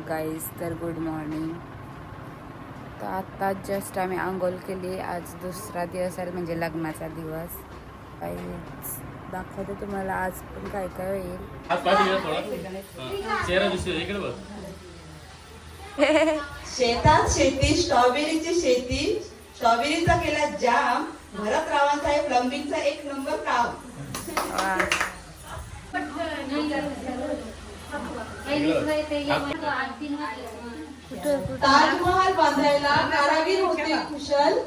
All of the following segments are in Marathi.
ब्लॉग गाईज तर गुड मॉर्निंग तर आत्ता जस्ट आम्ही आंघोळ केली. आज दुसरा दिवस आहे म्हणजे लग्नाचा दिवस. काहीच दाखवते तुम्हाला आज पण काय काय होईल. हात पाय फिरवा थोडा. चेहरा दिसतो इकडे बघ. शेतात शेती स्ट्रॉबेरीची शेती. स्ट्रॉबेरीचा केला जाम. भरतरावांचा आहे प्लंबिंगचा एक नंबर काम. ताजमहाल बांधायला कारागीर होते कुशल.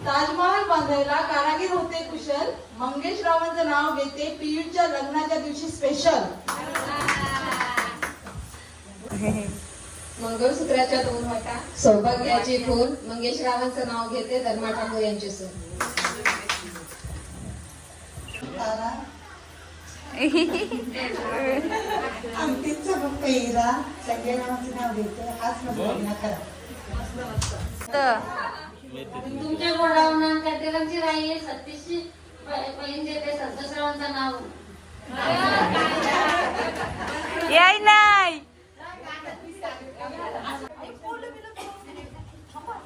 ताजमहाल बांधायला कारागीर होते कुशल. मंगेश रावांचं नाव घेते पियुषच्या लग्नाच्या दिवशी स्पेशल मंगळसूत्राच्या दोन वाटा सौभाग्याचे फूल. मंगेश रावांचं नाव घेते धर्मा ठाकूर यांचे सून तुमच्या गोडाऊन कॅटेरलची राही आहे सतीशची बहीण देते नाव. याय नाही.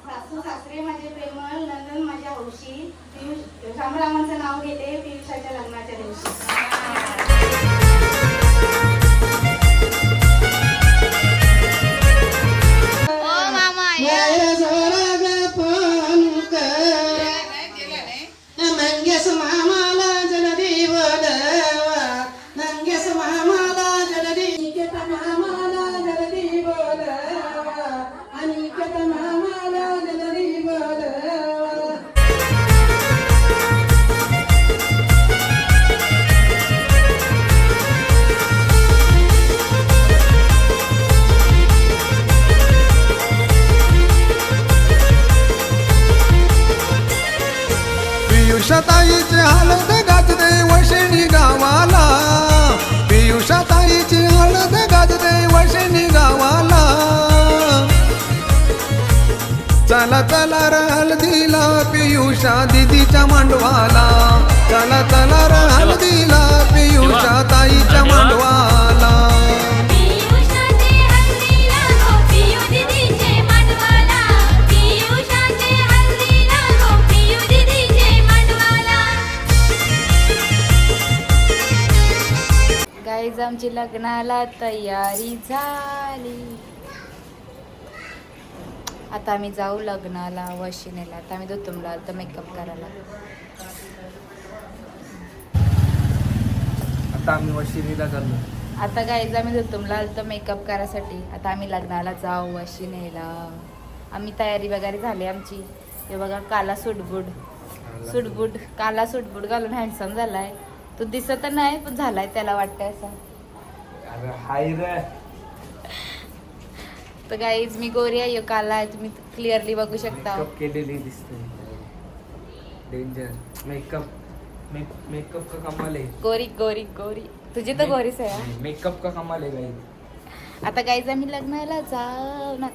सासू सासरे माझे प्रेमळ नंदन माझ्या हौशी पियुष रामरामांचं नाव घेते पियुषाच्या लग्नाच्या दिवशी. मांडवाला हल्दीला पियू दीदीचे मांडवाला. गाईज आमची लग्नाला तयारी झाली. आता आम्ही जाऊ लग्नाला वशिनेला. आता आम्ही दुतुमला आलो तर मेकअप करायला. आता आम्ही वशिनीला चाललो आता गाईज आम्ही दुतुमला आलो तर मेकअप करायसाठी. आता आम्ही लग्नाला जाऊ वशिनेला. आम्ही तयारी वगैरे झाली आमची. हे बघा काला सुटबुड सुटबुड काला सुटबुड घालून हँडसम झालाय. तो दिसत नाही पण झालाय त्याला वाटतंय असं. हाय रे. तर गाईज मी गोरी आहे काला आहे. तुम्ही क्लिअरली बघू शकता. केलेली दिसते. डेंजर मेकअप मेकअप का कमाल आहे? गोरी गोरी गोरी. तुझी तर गोरीच आहे हा. मेकअप का कमाल आहे गाई आता गाईज आम्ही लग्नाला जाऊ ना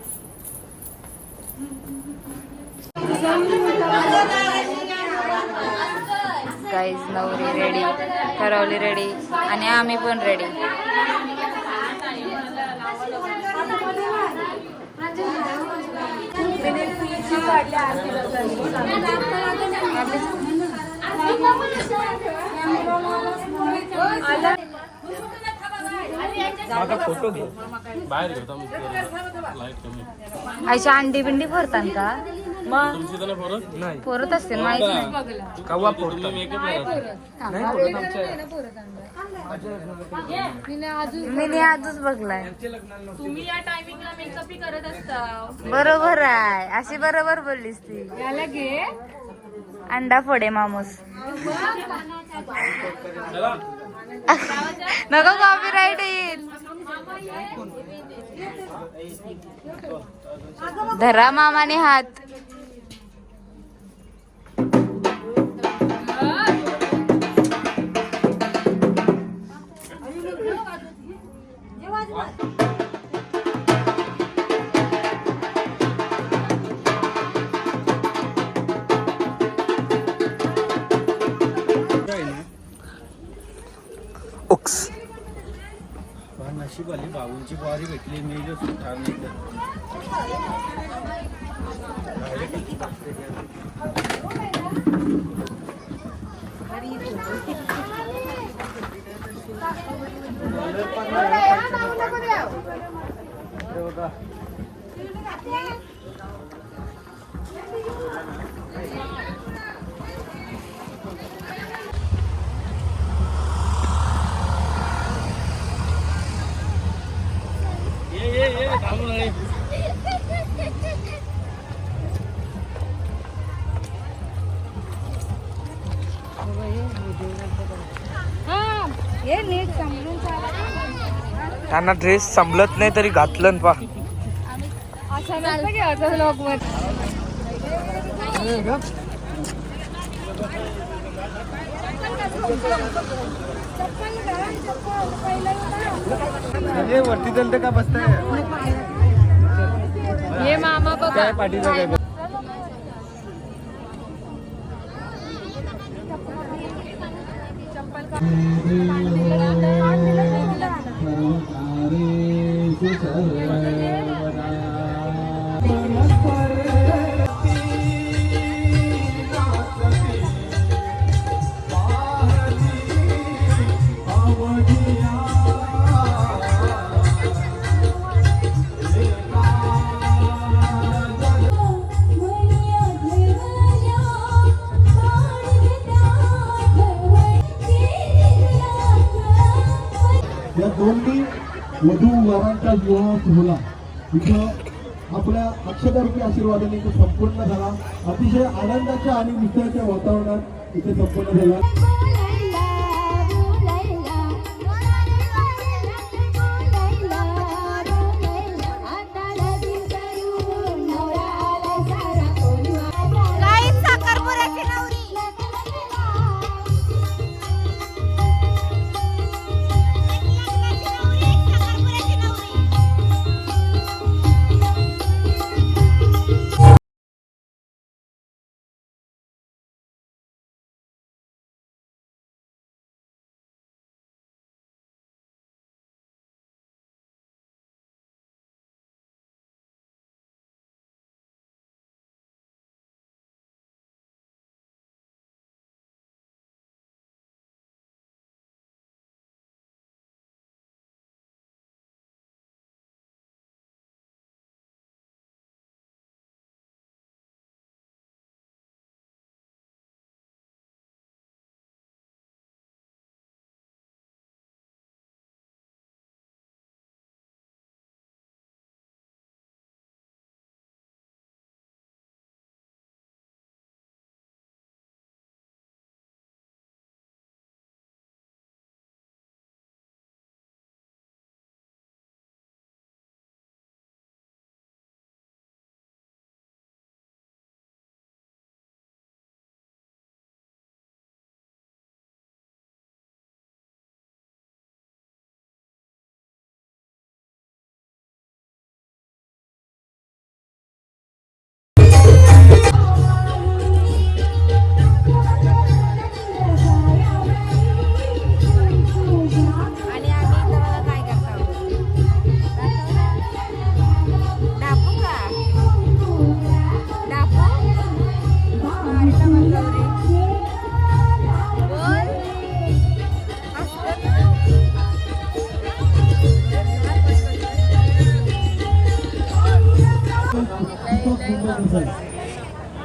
गाईज नवरी रेडी ठरवली रेडी आणि आम्ही पण रेडी माझा फोटो घे. बाहेर अशा अंडी बिंडी भरतात का? मग? पोरत असते माहीत नाही. कवा मी नाही आजच बघलाय. यांच्या लग्नाला नव्हते. तुम्ही या टायमिंगला मेकअप करत असता. बरोबर आहे. अशी बरोबर बोललीस ती. अंडा फोडे मामूस नको कॉपी राईट येईल धरा मामाने हात What? भाऊंची बुवारी भेटली मी जो सुट्टा नाही त्यांना ड्रेस संभलत नाही तरी घातलं ना पा. वरती जण का बसताय? हे मामा बघा. पाठीचं काय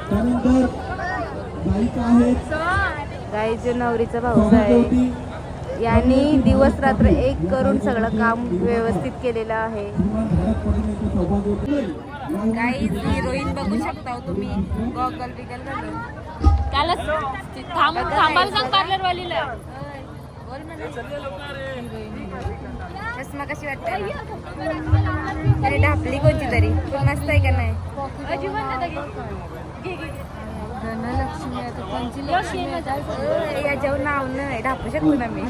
त्यानंतर गायिका आहेत. गाईचे नवरीचा भाऊ आहे यांनी दिवस रात्र एक करून सगळं काम व्यवस्थित केलेलं आहे. काही हिरोईन बघू शकता तुम्ही. गॉगल बिगल घालून कालच सांग चष्मा कशी वाटते अरे ढापली कोणती तरी. मस्त आहे का नाही? धनलक्ष्मी आता कोणची लक्ष्मी याच्यावर नाव नाही शकतो ना मी.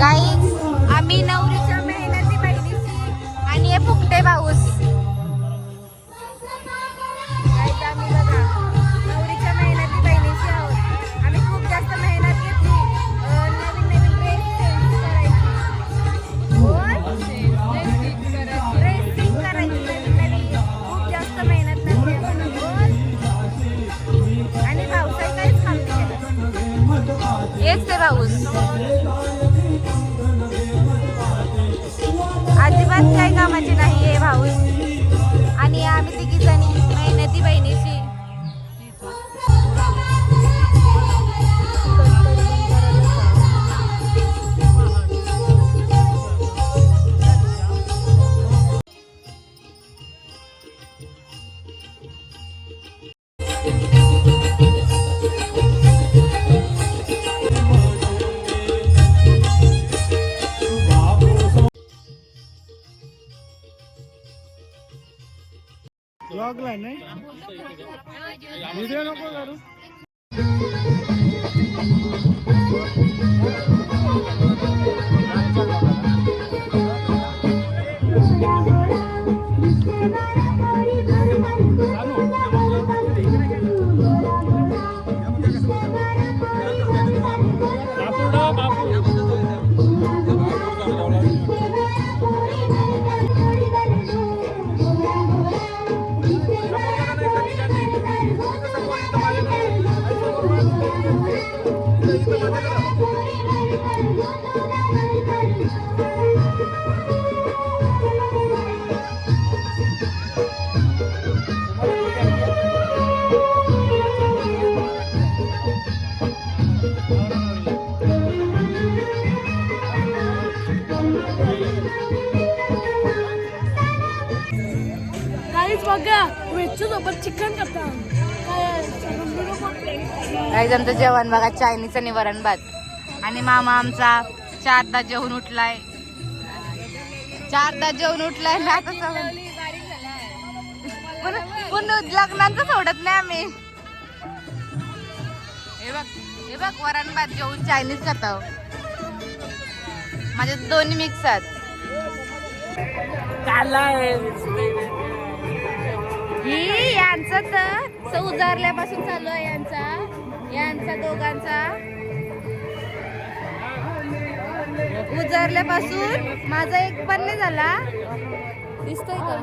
काही आम्ही नवरीच्या मेहनती बहिणीची आणि हे फुकटे पाऊस. પગલા નહીં વીડિયો નો કરું सोबत चिकन आमचं जेवण बघा चायनीज आणि वरण भात. आणि मामा आमचा चारदा जेवून उठलाय. चारदा जेवून उठलाय ना. पण- पण लग्नांचं सोडत नाही आम्ही. हे बघ हे बघ वरण भात जेवून चायनीज खातो माझे दोन्ही मिक्स आहेत. ही यांचं तर उजारल्यापासून चालू आहे यांचा. यांचा दोघांचा. उजारल्यापासून माझा एक पण नाही झाला. दिसतोय का?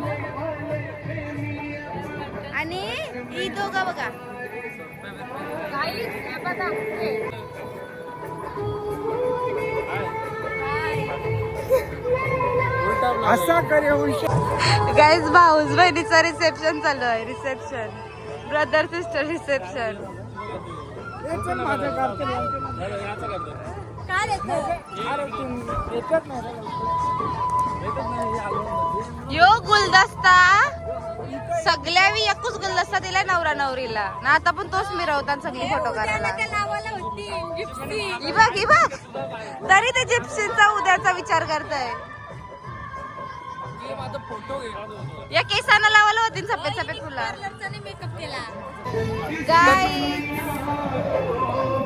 आणि ही दोघं बघा. गाईज भाऊस बहिणीचं रिसेप्शन चालू आहे. रिसेप्शन ब्रदर सिस्टर रिसेप्शन यो गुलदस्ता. सगळ्या मी एकूच गुलदस्ता दिलाय नवरा नवरीला. ना आता पण तोच मिरवतात सगळी फोटो काढायला. बघ बघ. तरी ते जिप्सीचा उद्याचा विचार करताय. या केसांना लावायला होती सफेद सफेद फुला. मेकअप केला.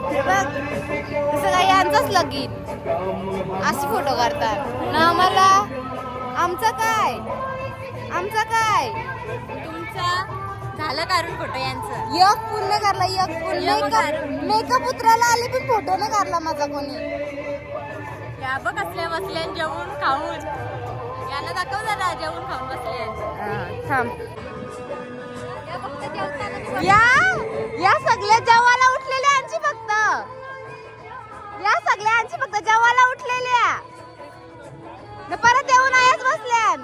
हे असं काय यांचंच लगीन. असे फोटो काढतात ना आम्हाला आमचं काय? आमचं काय? तुमचा? झालं काढून फोटो यांचं. एक पूर्ण काढला एक पूर्ण. मेकअप उतरायला आले पण फोटो नाही काढला माझा कोणी. या बघ असल्या बसल्या जेवून खाऊन. यांना दाखव जरा जेवून खाऊन बसले हा, थांब. या या सगळ्या जेवायला उठलेल्या यांची फक्त. या सगळ्यांची फक्त जेवायला उठलेल्या. न परत येऊन बसल्या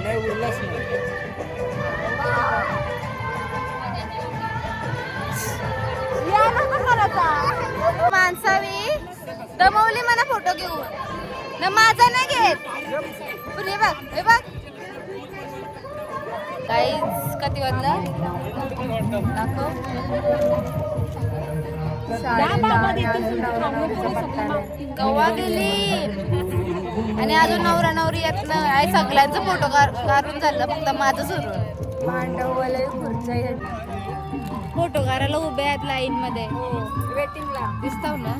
नाही उरलाच नाही माणसावी. दमवली मला फोटो घेऊन. न माझा नाही घेत. हे बघ हे बघ. काहीच किती वाजलं? दाखव. गेली? आणि अजून नवरा नवरी येत नाही सगळ्यांचं फोटो काढून झालं. फक्त माझं सुरू. खुर्च्या फोटो काढायला उभे आहेत लाईन मध्ये. वेटिंगला दिसताव ना?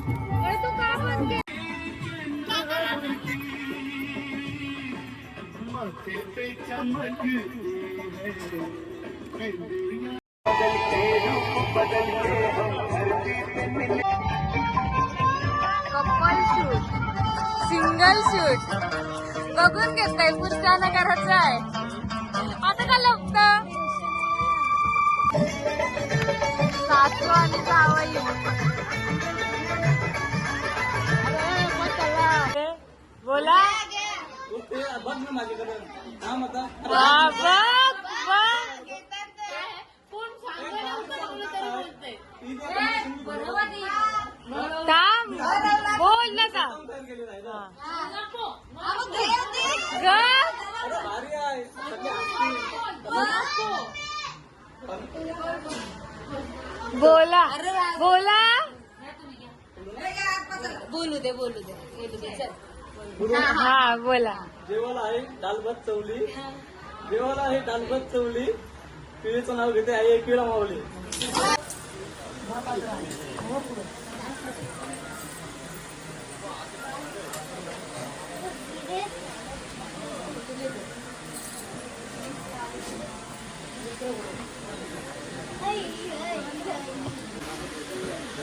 कपल शूट सिंगल शूट बघून घेताय पुढच्या नगराचं आहे. आता का लपत सासू आणि जावई बोला बघ ना माझ्याकडे हा मता वा, बघ, बघ. थांब. बोल नका ग? बोला. बोला. बोलू दे बोलू दे. बोलू दे चल. हा बोला. जेवायला आहे दालभात चवली. जेवायला आहे दालभात चवली. पिढीचं नाव घेते आई एकविरा मावली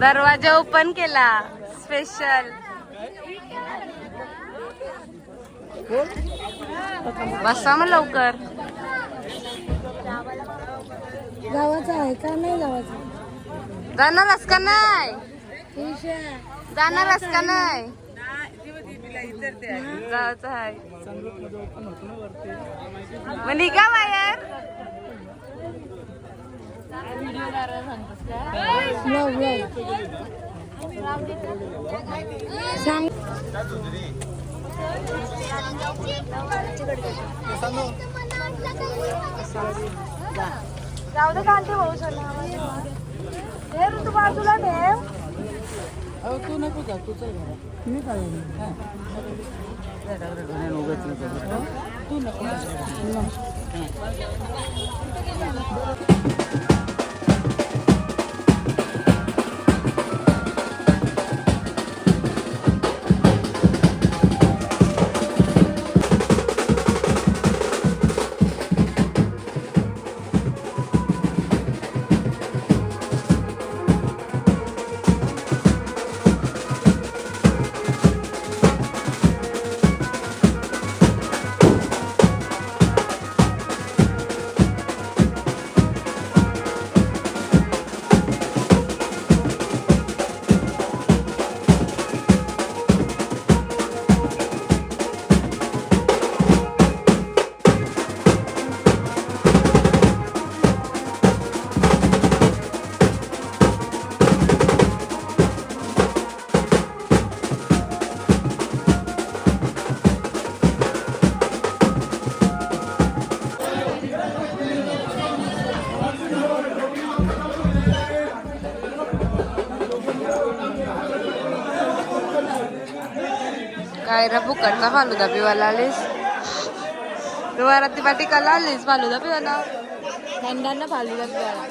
दरवाजा ओपन केला. स्पेशल बसा मग लवकर. गावाचा आहे का? नाही गावाचा जाणारच का नाही? जाणारच का नाही? जायचं आहे. मग निघा बाहेर. सांग जाऊ दे कांते भाऊ ठेव तू बाजूला ठेव तू नको जा तू चल मी काय काय रे फुकटचा फालुदा पिवायला आलीस तू ती पाठी कला आलीस फालुदा पिवायला थंडांना फालुदा पिवायला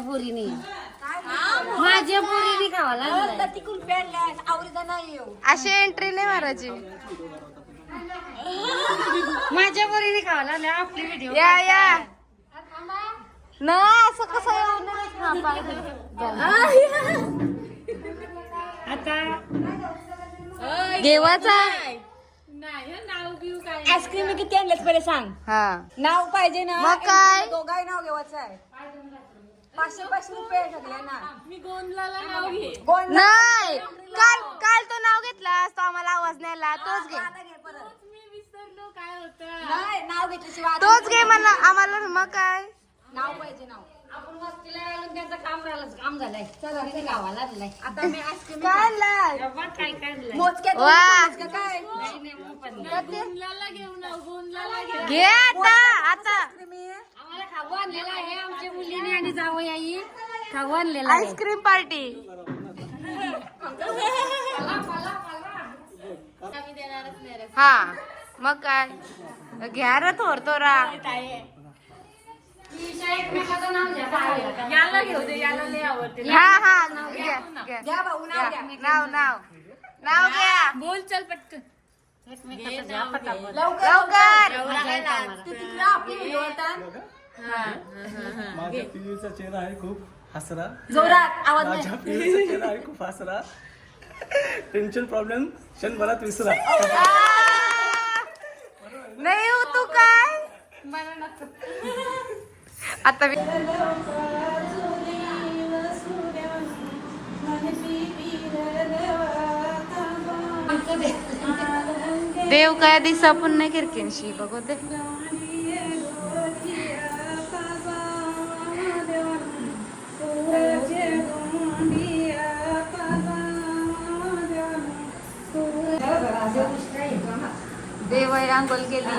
खावाला आणलाय पोरीने माझ्या पोरीने खावाला आणलाय अशी एंट्री नाही मारायची माझ्या पोरीने खावाला आणलाय आपली व्हिडिओ या या. ना असं कसं नाही. हा, आता देवाचा आईस्क्रीम किती आणलेस पहिले सांग. हा. नाव पाहिजे ना. मग काय? दोघाही नाव घेवायचं आहे. पाचशे पाचशे रुपये ठरले ना. मी गोंदलाला नाव घे. नाही काल काल तो नाव घेतलास तो आम्हाला आवाज नाही आला तोच घे. नाही नाव घेतल्याशिवाय आता तोच घे म्हणा आम्हाला मग काय? नाव पाहिजे नाव. आपण वस्तीला घालून त्यांचं काम झालं काम झालंय. चला ते गावाला आणलाय. आता मी आईस्क्रीम काय आणलाय? तेव्हा काय काय आणलंय? मोजक्यात वा. मोजक्या काय? नाही, नाही, मग पण नाही. घे आता आता. आम्हाला खाऊ आणलेला आहे. आमच्या मुलीने आणि जावं आई खाऊ आणलेला आहे. आईस्क्रीम पार्टी हा मग काय? घ्या रे थोर थोरा. याला घेऊ दे याला लय आवडते. हा हा घ्या घ्या घ्या. भाऊ नाव घ्या. नाव नाव. नाव घ्या. बोल चल पटकन. लवकर ते तिकडं आपली व्हिडिओ होता माझ्या पियूचा चेहरा आहे खूप हसरा. जोरात आवाज नाही. माझ्या पियूचा चेहरा आहे खूप हसरा. टेन्शन प्रॉब्लेम क्षणभरात विसरा. नाही हो तू काय? आता देव काय दिसा पण नाही किरकिनशी बघू दे. देव आंघोळ केली.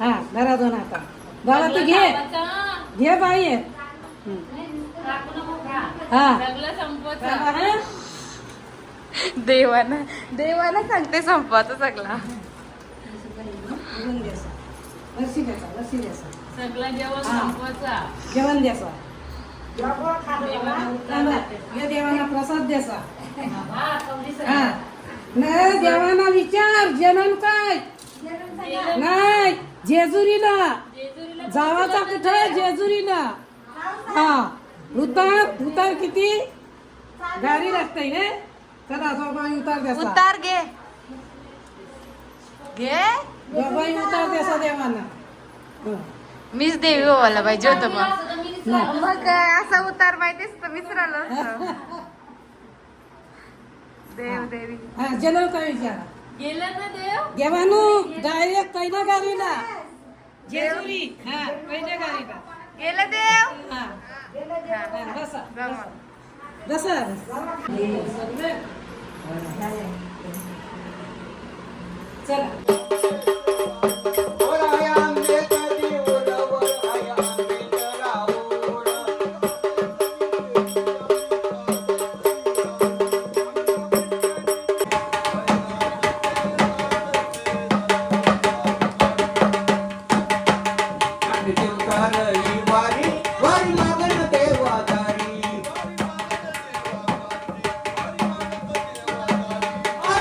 हा धरा दोन आता बाबा तू घे घे बाई हा देवानं देवानं सांगते संपवाचं सगळा लस्सी द्यायचा लस्सी द्यायचा जेवण द्यायचा या देवाना प्रसाद द्यायचा हा नाही देवाना विचार जेवण काय नाही जेजुरीला. जावाचा कुठे जेजुरीला. हा. उतार उतार किती? गाडी लागते ने चला सोबाई उतार द्यायचा उतार घे. घे. सोबाई उतार द्यायचा देवाना हं. मीच देवी व्हायला पाहिजे होतं मग मग काय असा उतार माहितीस तर विसरालो. देव देवी. हा जलव काय विचारा देवानू डायरेक्ट पहिल्या गाडीला जेजुरी हा पहिल्या गाडीला गेलं देव? हा. हा, बसा. जमा. बसा. चला.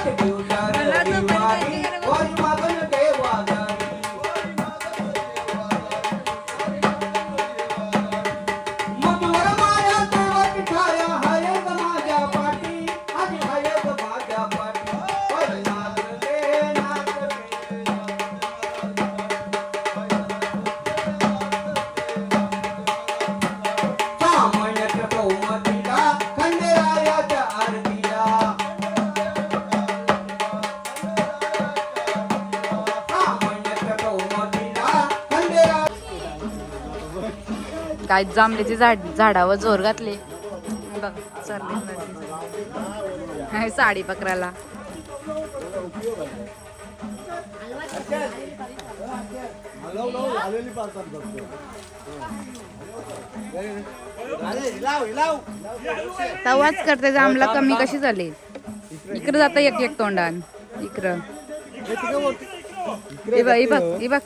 माझ्या काय जांभळीचे झाड झाडावर जोर घातले. बघ चालले साडी पकडायला. तवाच करते जांभला कमी कशी झाली? इकडं जाता एक एक तोंडान. इकडं. बघ बघ.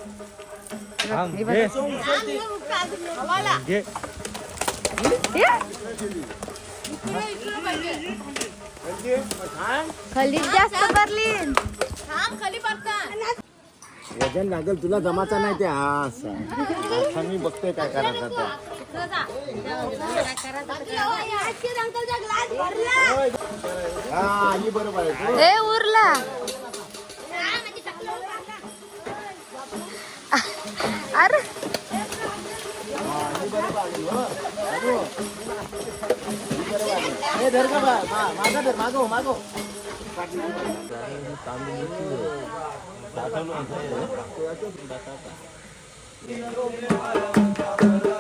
बघ बघ, बघ? खाली जास्त भरली वजन लागेल तुला जमाचा नाही ते हा असं आता मी बघतोय काय करायचं हा ही बरोबर आहे ए उरला अरे हे धर का बा मा- मागं धर मागो मागो गाईज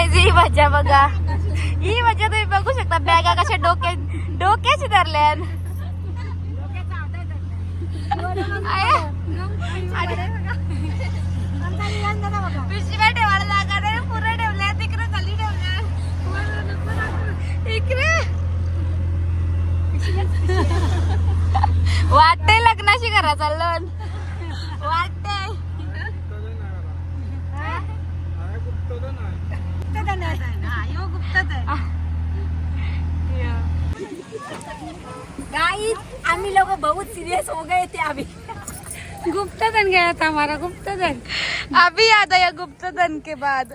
गाईज ही मजा बघा. ही मजा तुम्ही बघू शकता. बॅगा कशा डोक्या डोक्याची धरल्यान पिशव्या ठेवायला जागा नाही ठेवल्या तिकडे खाली ठेवल्या. इकडे. वाटते लग्नाशी घरा चाललं. वाटते गाइस आम्ही लोग बहुत सीरियस हो गए थे अभी. गुप्तधन गया था हमारा गुप्तधन. अभी याद आया गुप्त धन के बाद?